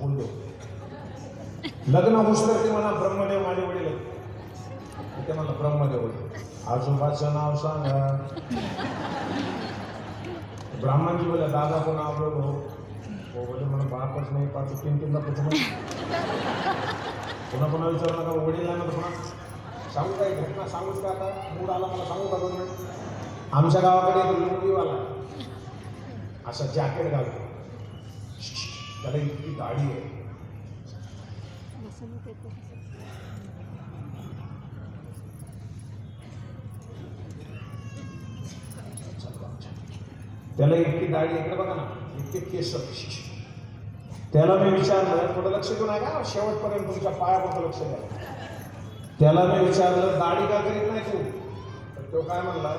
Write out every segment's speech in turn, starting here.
बोललो लग्न होस तर ते म्हणा ब्रह्मदेव माझे वडील ते म्हणलं ब्रह्मदेव वडील. आजोबाचं नाव सांगा. ब्राह्मण जी बोले दादा को नाव बोलो हो बोले म्हणा बापच नाही पाच तीन तीनदा पुढचं पुन्हा पुन्हा विचारू नका वडील आहे ना पुन्हा सांगू काय घटना सांगूच का आता? मूड आला मला सांगू का दोन मिनिट? आमच्या गावाकडे एक लुंगीवाला असा जॅकेट घालतो. त्याला इतकी दाढी आहे. त्याला इतकी दाढी इकडे बघा ना? इतके केस त्याला मी विचारलं थोडं लक्ष देऊ का शेवटपर्यंत तुमच्या पायापुरतं लक्ष द्या. त्याला मी विचारलं दाढी का करीत नाही तू? तर तो काय म्हणला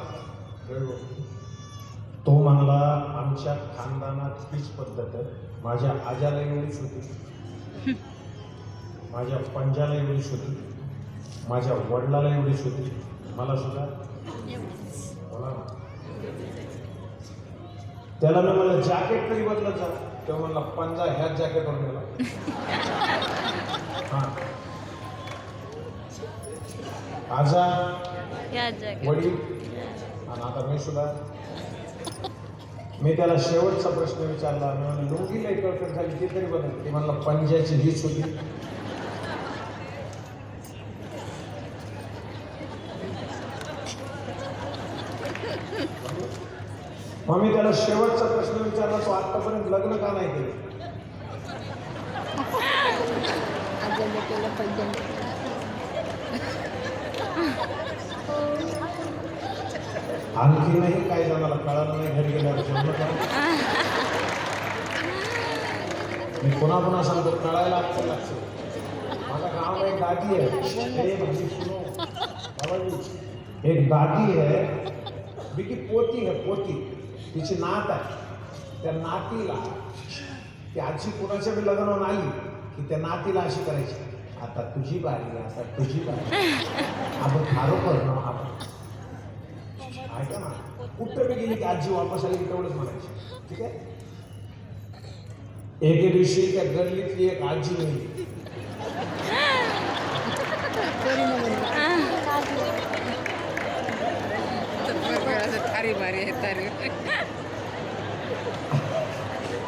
तो म्हणला आमच्या खानदानात हीच पद्धत आहे. माझ्या आजाला एवढीच होती. माझ्या पंजाला एवढीच होती. माझ्या वडिलाला एवढीच होती. मला सुद्धा बोला त्याला मी म्हणलं जॅकेट तरी बदलत जा. तेव्हा म्हणला पंजा ह्याच जॅकेटवर गेला हा. आजा वडील आणि आता मी सुद्धा मी त्याला शेवटचा प्रश्न विचारला मी म्हणलं लुंगीला एक झाली ती तरी बदल ती म्हणलं पंजाची हीच होती. मग मी त्याला शेवटचा प्रश्न विचारला तो आतापर्यंत लग्न का नाही केलं? केलं आणखी आणखीनही काही जणाला कळालं नाही घरी गेल्यावर मी पुन्हा पुन्हा सांगतो कळायला लागतं लागतं माझा गाव एक दादी आहे. म्हणजे एक दादी आहे. बिकी पोती आहे पोती. तिची नात आहे. त्या नातीला ती आजी कुणाच्या बी लग्नावर आली की त्या नातीला अशी करायची आता तुझी बारी आहे, आता तुझी बारी आपण खारोखर ना आपण ऐका ना. कुठं बी गेली की आजी वापस आली की तेवढंच म्हणायची. ठीक आहे? एके दिवशी त्या गल्लीतली एक आजी नाही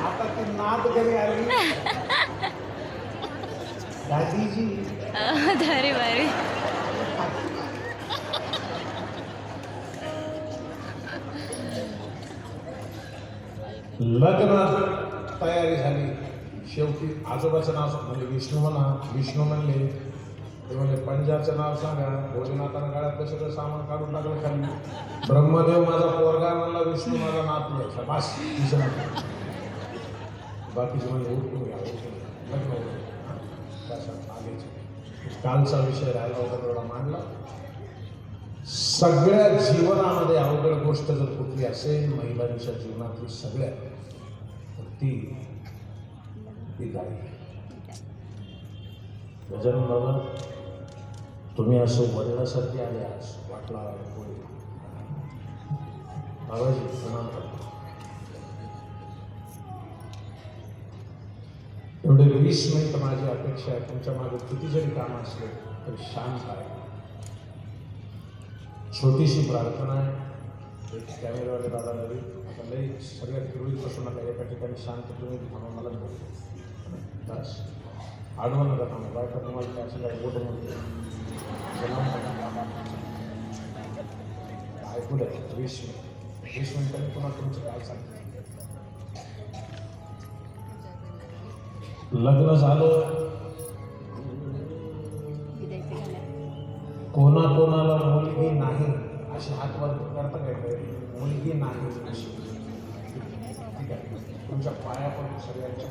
आता ती नात घरी आली. दादीजी भारी भारी लग्नात तयारी झाली. शेवटी आजोबाचं नाव सांग- म्हणजे विष्णू म्हणा विष्णू म्हणले. ते म्हणजे पंजाबचं नाव सांगा. भोजनाथानं काळात सगळं सामान काढून टाकलं खाली. ब्रह्मदेव माझा पोरगा म्हणला विष्णू माझा नात नाही बास तिचं नाव. बाकीचे म्हणजे उठून घ्या लग्न कालचा विषय राहिला होता तेवढा मांडला. सगळ्या जीवनामध्ये अवघड गोष्ट जर कुठली असेल महिलांच्या जीवनातली सगळ्या तर ती ती गाडी. गजानन बाबा तुम्ही असं वडिलासारखे आले आज वाटला होय. बाबाजी प्रणाम एवढे वीस मिनिट माझी अपेक्षा आहे तुमच्या मागे किती जरी काम असले तरी शांत आहे. छोटीशी प्रार्थना आहे. कॅमेरावाले दादा नवीन आता लई सगळ्यात फिरवीत बसू नका एका ठिकाणी शांत तुम्ही थांबा मला बोलतो बस. आडवं नका थांबा बायका तुम्हाला काय असं काय बोट म्हणतो ऐकू द्या वीस मिनिट. वीस मिनिटांनी पुन्हा तुमचं काय सांगतो लग्न झालं. कोणा कोणाला मुलगी नाही अशी हात वर करता काय मुलगी नाही. अशी ठीक आहे? तुमच्या पाया पण सगळ्यांच्या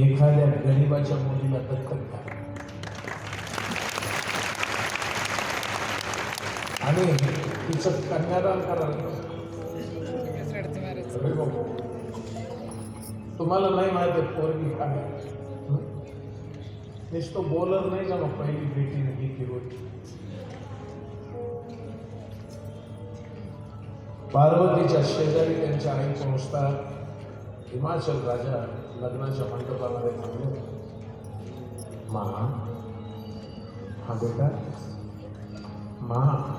एखाद्या गरीबाच्या मुलीला दत्तक घ्या. आणि तिचं कन्यादान करा. रडते मारायचं. अरे बाबा. तुम्हाला नाही माहिती पोरगी काय? नुसतं बॉलर नाही जाणं पहिली बेटी की रोटी। पार्वतीच्या शेजारी त्यांच्या आई संस्था हिमाचल राजा लग्नाच्या मंडपामध्ये थांबलो. मा, हा बेटा, मा